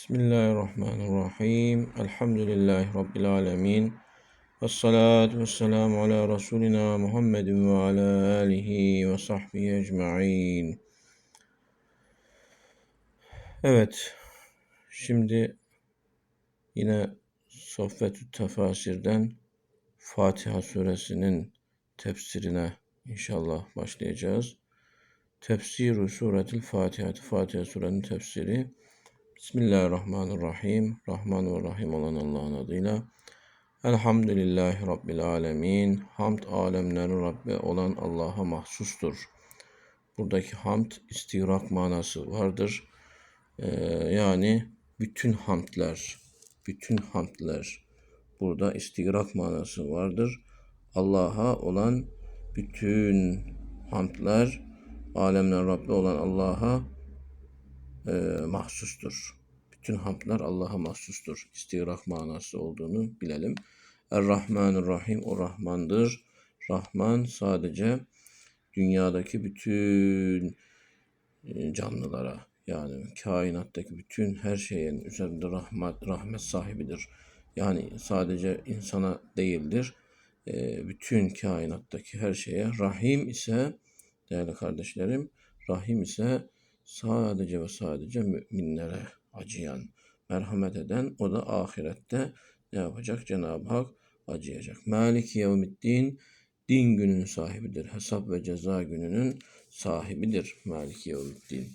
Bismillahirrahmanirrahim. Elhamdülillahi Rabbil alemin. Ve salatu ve selamu ala Resulina Muhammedin ve ala alihi ve sahbihi ecma'in. Evet, şimdi yine Sohbetü Tefasir'den Fatiha suresinin tefsirine inşallah başlayacağız. Tefsiru suretil Fatiha, Fatiha surenin tefsiri. Bismillahirrahmanirrahim. Rahman ve Rahim olan Allah'ın adıyla. Elhamdülillahi Rabbil alemin. Hamd alemlerin Rabbi olan Allah'a mahsustur. Buradaki hamd istirak manası vardır. Ee, yani bütün hamdler, bütün hamdler burada istirak manası vardır. Allah'a olan bütün hamdler alemlerin Rabbi olan Allah'a e, mahsustur. Bütün hamdlar Allah'a mahsustur. İstirak manası olduğunu bilelim. Er-Rahmanir-Rahim o Rahmandır. Rahman sadece dünyadaki bütün e, canlılara yani kainattaki bütün her şeyin üzerinde rahmet, rahmet sahibidir. Yani sadece insana değildir. E, bütün kainattaki her şeye. Rahim ise değerli kardeşlerim, Rahim ise sadece ve sadece müminlere acıyan, merhamet eden o da ahirette ne yapacak? Cenab-ı Hak acıyacak. Malik yevmiddin din gününün sahibidir. Hesap ve ceza gününün sahibidir. Malik yevmiddin.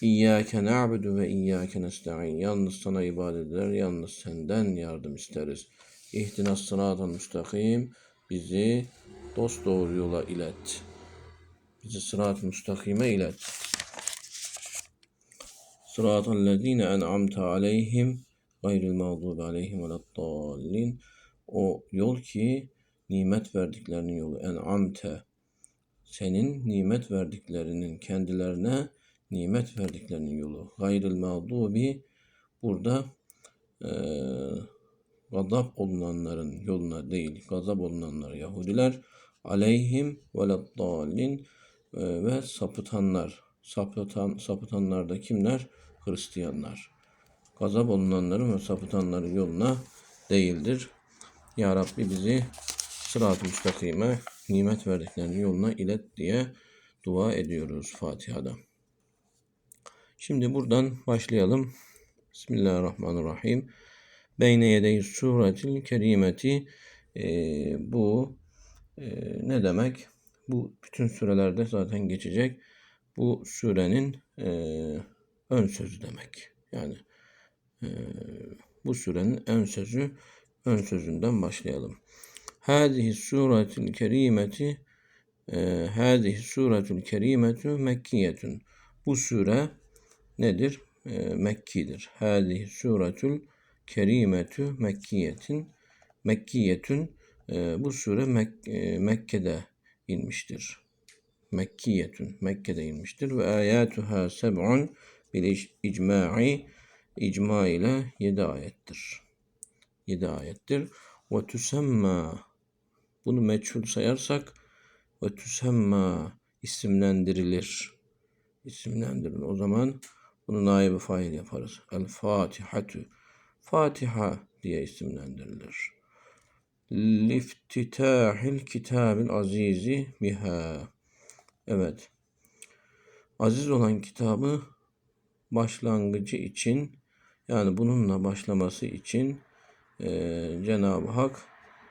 İyyâke na'budu ve iyyâke nesta'in. Yalnız sana ibadet eder, yalnız senden yardım isteriz. İhtinas sıratal müstakim. Bizi dost doğru yola ilet. Bizi sırat-ı müstakime ilet. Sıratal lezine en'amte aleyhim gayril mağdubi aleyhim veleddallin. O yol ki nimet verdiklerinin yolu. En'amte. Senin nimet verdiklerinin kendilerine nimet verdiklerinin yolu. Gayril mağdubi burada e, gazap olunanların yoluna değil, gazap olunanlar Yahudiler aleyhim veleddallin e, ve sapıtanlar. Sapıtan, sapıtanlar da kimler? Hristiyanlar. Gazap olunanların ve sapıtanların yoluna değildir. Ya Rabbi bizi sırat-ı müstakime nimet verdiklerinin yoluna ilet diye dua ediyoruz Fatiha'da. Şimdi buradan başlayalım. Bismillahirrahmanirrahim. Beyne yedeyi suretil kerimeti e, bu e, ne demek? Bu bütün sürelerde zaten geçecek. Bu surenin e, ön sözü demek. Yani e, bu surenin ön sözü ön sözünden başlayalım. Hadihi suretul kerimeti e, hadihi suretul kerimetu mekkiyetun. Bu sure nedir? E, Mekkidir. Hadihi suretul kerimetu mekkiyetin. Mekkiyetun e, bu sure Mek e, Mekke'de inmiştir. Mekkiyetun Mekke'de inmiştir ve ayatuha seb'un bil icma'i icma ile yedi ayettir. Yedi ayettir. Ve tüsemma bunu meçhul sayarsak ve tüsemma isimlendirilir. İsimlendirilir. O zaman bunu naibi fail yaparız. El Fatihatu. Fatiha diye isimlendirilir. Liftitahil kitabil azizi biha. Evet. Aziz olan kitabı başlangıcı için yani bununla başlaması için e, Cenab-ı Hak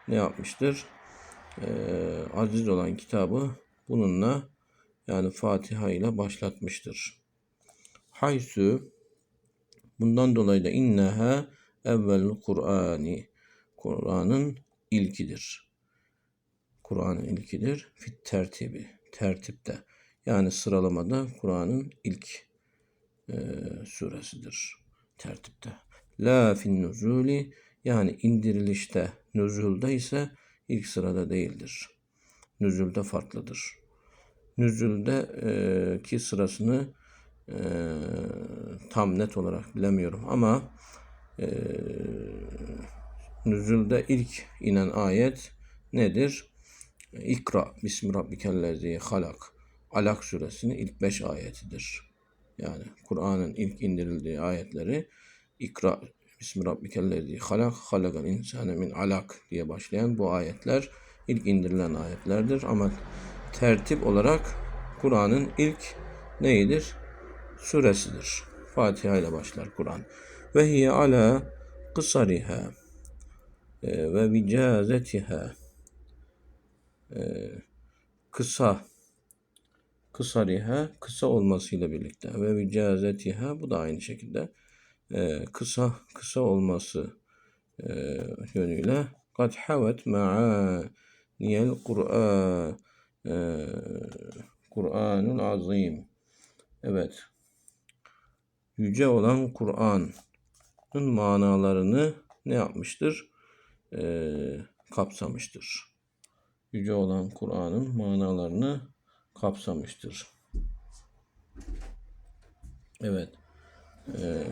ne yapmıştır? E, aziz olan kitabı bununla yani Fatiha ile başlatmıştır. Haysu bundan dolayı da inneha evvel Kur'ani Kur'an'ın ilkidir. Kur'an'ın ilkidir. Fit tertibi. Tertipte. Yani sıralamada Kur'an'ın ilk e, suresidir. Tertipte. La fin nuzuli yani indirilişte, nüzulda ise ilk sırada değildir. Nüzulda farklıdır. Nüzulde e, ki sırasını e, tam net olarak bilemiyorum ama e, nüzulde ilk inen ayet nedir? İkra bismi rabbikellezi halak. Alak suresinin ilk beş ayetidir. Yani Kur'an'ın ilk indirildiği ayetleri İkra Bismi Rabbikellezi halak halakal insane min alak diye başlayan bu ayetler ilk indirilen ayetlerdir ama tertip olarak Kur'an'ın ilk neyidir? Suresidir. Fatiha ile başlar Kur'an. Ve hiye ala kısariha e, ve vicazetiha e, kısa kısariha kısa olmasıyla birlikte ve vicazetiha bu da aynı şekilde e, kısa kısa olması e, yönüyle kad havet ma'aniyel Kur'an e, Kur'anul azim evet yüce olan Kur'an'ın manalarını ne yapmıştır? E, kapsamıştır. Yüce olan Kur'an'ın manalarını kapsamıştır. Evet. E,